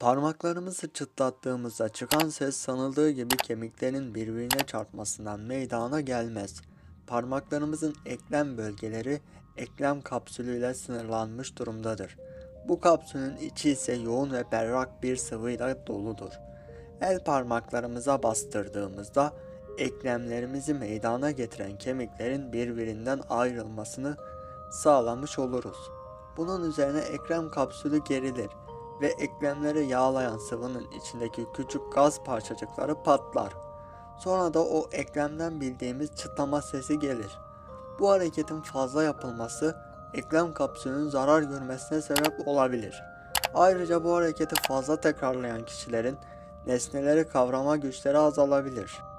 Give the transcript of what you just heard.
Parmaklarımızı çıtlattığımızda çıkan ses sanıldığı gibi kemiklerin birbirine çarpmasından meydana gelmez. Parmaklarımızın eklem bölgeleri eklem kapsülüyle sınırlanmış durumdadır. Bu kapsülün içi ise yoğun ve berrak bir sıvıyla doludur. El parmaklarımıza bastırdığımızda eklemlerimizi meydana getiren kemiklerin birbirinden ayrılmasını sağlamış oluruz. Bunun üzerine eklem kapsülü gerilir ve eklemleri yağlayan sıvının içindeki küçük gaz parçacıkları patlar. Sonra da o eklemden bildiğimiz çıtlama sesi gelir. Bu hareketin fazla yapılması eklem kapsülünün zarar görmesine sebep olabilir. Ayrıca bu hareketi fazla tekrarlayan kişilerin nesneleri kavrama güçleri azalabilir.